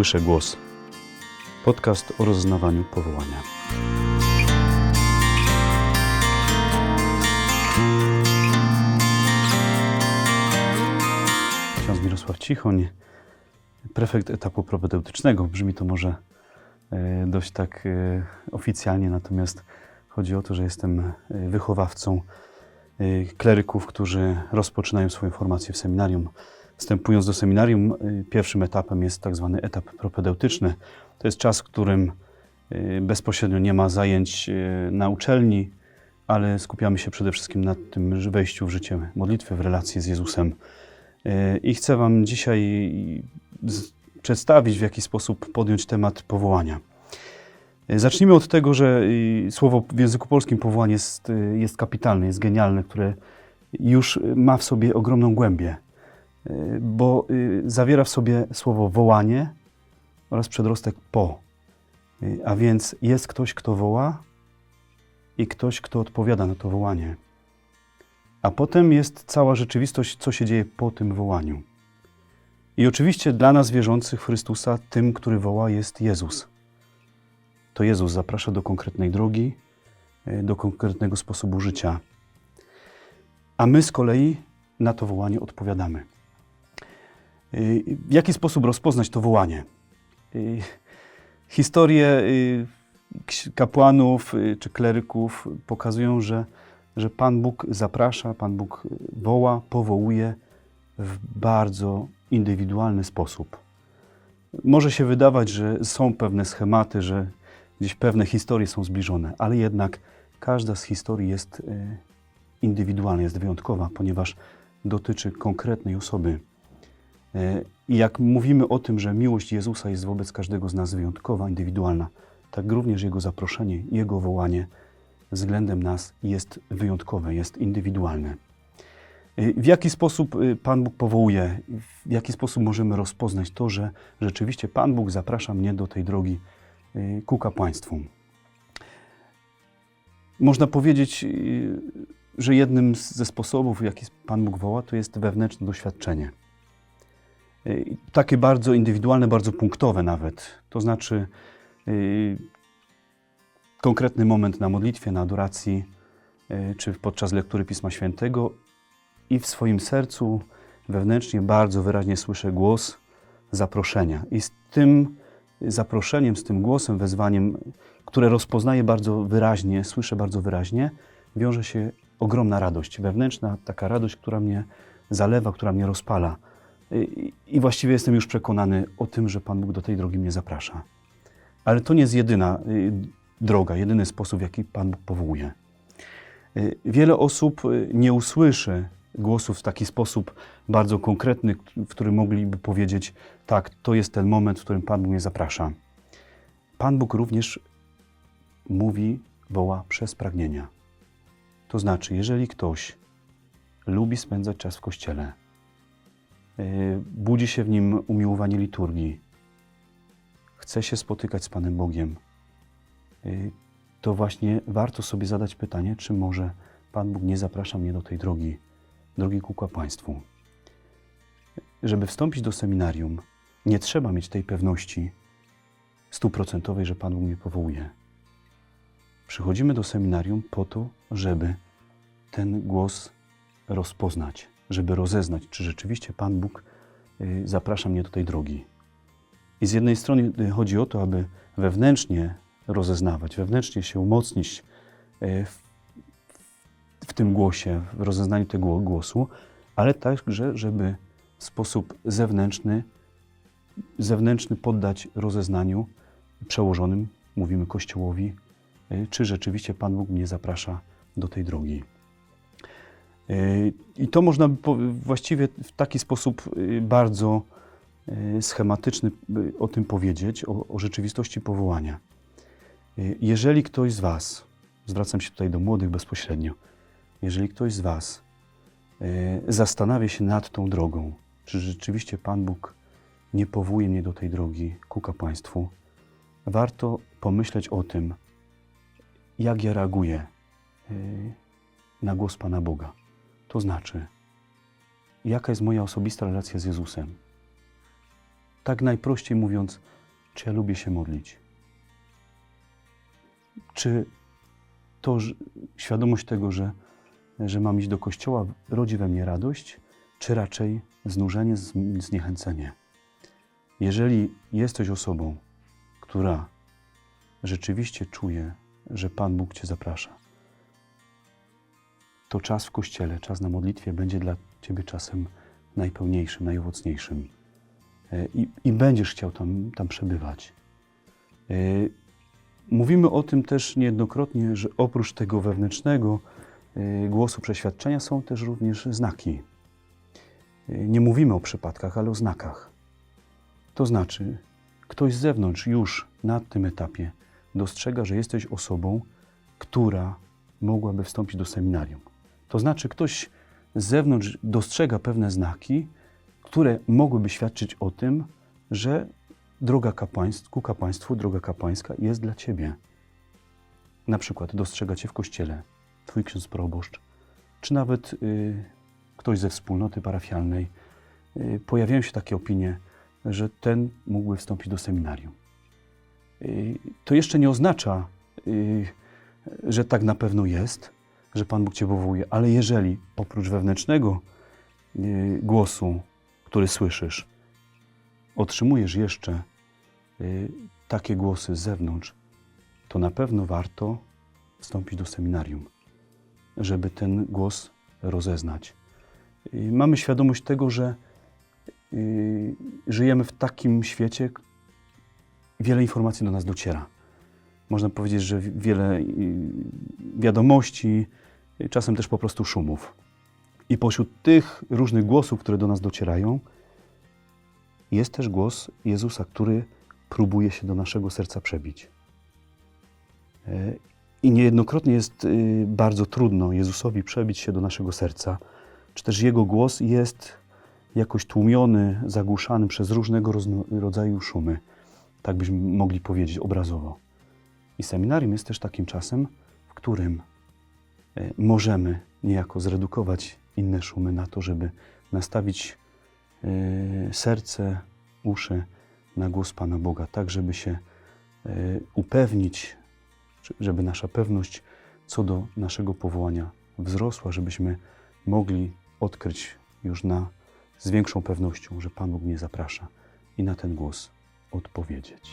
Słyszę Głos. Podcast o rozznawaniu powołania. Ksiądz Mirosław Cichoń, prefekt etapu propedeutycznego. Brzmi to może e, dość tak e, oficjalnie, natomiast chodzi o to, że jestem e, wychowawcą kleryków, którzy rozpoczynają swoją formację w seminarium. Wstępując do seminarium, y, pierwszym etapem jest tak zwany etap propedeutyczny. To jest czas, w którym y, bezpośrednio nie ma zajęć y, na uczelni, ale skupiamy się przede wszystkim na tym wejściu w życie modlitwy, w relację z Jezusem. I chcę Wam dzisiaj przedstawić, w jaki sposób podjąć temat powołania. Zacznijmy od tego, że słowo w języku polskim powołanie jest, jest kapitalne, jest genialne, które już ma w sobie ogromną głębię bo y, zawiera w sobie słowo wołanie oraz przedrostek po. Y, A więc jest ktoś, kto woła i ktoś, kto odpowiada na to wołanie. A potem jest cała rzeczywistość, co się dzieje po tym wołaniu. I oczywiście dla nas wierzących w Chrystusa, tym, który woła, jest Jezus. To Jezus zaprasza do konkretnej drogi, y, do konkretnego sposobu życia. A my z kolei na to wołanie odpowiadamy. W jaki sposób rozpoznać to wołanie? Historie kapłanów y, czy kleryków pokazują, że, że Pan Bóg zaprasza, Pan Bóg woła, powołuje w bardzo indywidualny sposób. Może się wydawać, że są pewne schematy, że gdzieś pewne historie są zbliżone, ale jednak każda z historii jest y, indywidualna, jest wyjątkowa, ponieważ dotyczy konkretnej osoby. E, I jak mówimy o tym, że miłość Jezusa jest wobec każdego z nas wyjątkowa, indywidualna, tak również Jego zaproszenie, Jego wołanie względem nas jest wyjątkowe, jest indywidualne. E, W jaki sposób y, Pan Bóg powołuje, w jaki sposób możemy rozpoznać to, że rzeczywiście Pan Bóg zaprasza mnie do tej drogi ku kapłaństwu? Można powiedzieć, że jednym ze sposobów, w jaki Pan Bóg woła, to jest wewnętrzne doświadczenie. Takie bardzo indywidualne, bardzo punktowe nawet. To znaczy y, konkretny moment na modlitwie, na adoracji, y, czy podczas lektury Pisma Świętego i w swoim sercu wewnętrznie bardzo wyraźnie słyszę głos zaproszenia. I z tym zaproszeniem, z tym głosem, wezwaniem, które rozpoznaję bardzo wyraźnie, słyszę bardzo wyraźnie, wiąże się ogromna radość, wewnętrzna taka radość, która mnie zalewa, która mnie rozpala. I- właściwie jestem już przekonany o tym, że Pan Bóg do tej drogi mnie zaprasza. Ale to nie jest jedyna y, droga, jedyny sposób, w jaki Pan Bóg powołuje. Y, Wiele osób y, nie usłyszy głosów w taki sposób bardzo konkretny, w którym mogliby powiedzieć: Tak, to jest ten moment, w którym Pan Bóg mnie zaprasza. Pan Bóg również mówi, woła przez pragnienia. To znaczy, jeżeli ktoś lubi spędzać czas w kościele, budzi się w nim umiłowanie liturgii, chce się spotykać z Panem Bogiem, y, to właśnie warto sobie zadać pytanie, czy może Pan Bóg nie zaprasza mnie do tej drogi, drogi ku kapłaństwu. Żeby wstąpić do seminarium, nie trzeba mieć tej pewności stuprocentowej, że Pan Bóg mnie powołuje. Przychodzimy do seminarium po to, żeby ten głos rozpoznać, żeby rozeznać, czy rzeczywiście Pan Bóg y, zaprasza mnie do tej drogi. I z jednej strony y, chodzi o to, aby wewnętrznie rozeznawać, wewnętrznie się umocnić y, w, w tym głosie, w rozeznaniu tego głosu, ale także, żeby w sposób zewnętrzny, zewnętrzny poddać rozeznaniu przełożonym, mówimy Kościołowi, czy rzeczywiście Pan Bóg mnie zaprasza do tej drogi. I to można właściwie w taki sposób y, bardzo y, schematyczny y, o tym powiedzieć, o, o rzeczywistości powołania. Jeżeli ktoś z Was, zwracam się tutaj do młodych bezpośrednio, jeżeli ktoś z Was zastanawia się nad tą drogą, czy rzeczywiście Pan Bóg nie powołuje mnie do tej drogi ku kapłaństwu, warto pomyśleć o tym, jak ja reaguję na głos Pana Boga. To znaczy, jaka jest moja osobista relacja z Jezusem. Tak najprościej mówiąc, czy ja lubię się modlić? Czy to że- świadomość tego, że, że mam iść do kościoła, rodzi we mnie radość, czy raczej znużenie, zniechęcenie? Jeżeli jesteś osobą, która rzeczywiście czuje, że Pan Bóg Cię zaprasza, to czas w kościele, czas na modlitwie będzie dla Ciebie czasem najpełniejszym, najowocniejszym. E, I, i będziesz chciał tam, tam przebywać. E, Mówimy o tym też niejednokrotnie, że oprócz tego wewnętrznego e, głosu przeświadczenia są też również znaki. Nie mówimy o przypadkach, ale o znakach. To znaczy, ktoś z zewnątrz już na tym etapie dostrzega, że jesteś osobą, która mogłaby wstąpić do seminarium. To znaczy, ktoś z zewnątrz dostrzega pewne znaki, które mogłyby świadczyć o tym, że droga kapłaństw, ku kapłaństwu, droga kapłańska jest dla ciebie. Na przykład dostrzega cię w kościele twój ksiądz proboszcz, czy nawet y, ktoś ze wspólnoty parafialnej. Y, pojawiają się takie opinie, że ten mógłby wstąpić do seminarium. Y, to jeszcze nie oznacza, y, że tak na pewno jest, że Pan Bóg cię powołuje, ale jeżeli oprócz wewnętrznego y, głosu, który słyszysz, otrzymujesz jeszcze y, takie głosy z zewnątrz, to na pewno warto wstąpić do seminarium, żeby ten głos rozeznać. Y, Mamy świadomość tego, że żyjemy w takim świecie, wiele informacji do nas dociera. Można powiedzieć, że wi- wiele y, wiadomości, y, czasem też po prostu szumów. I pośród tych różnych głosów, które do nas docierają, jest też głos Jezusa, który próbuje się do naszego serca przebić. E, I niejednokrotnie jest y, bardzo trudno Jezusowi przebić się do naszego serca, czy też Jego głos jest jakoś tłumiony, zagłuszany przez różnego rodzaju szumy. Tak byśmy mogli powiedzieć obrazowo. I seminarium jest też takim czasem, w którym e, możemy niejako zredukować inne szumy na to, żeby nastawić e, serce, uszy na głos Pana Boga, tak żeby się e, upewnić, żeby nasza pewność co do naszego powołania wzrosła, żebyśmy mogli odkryć już na, z większą pewnością, że Pan Bóg mnie zaprasza i na ten głos odpowiedzieć.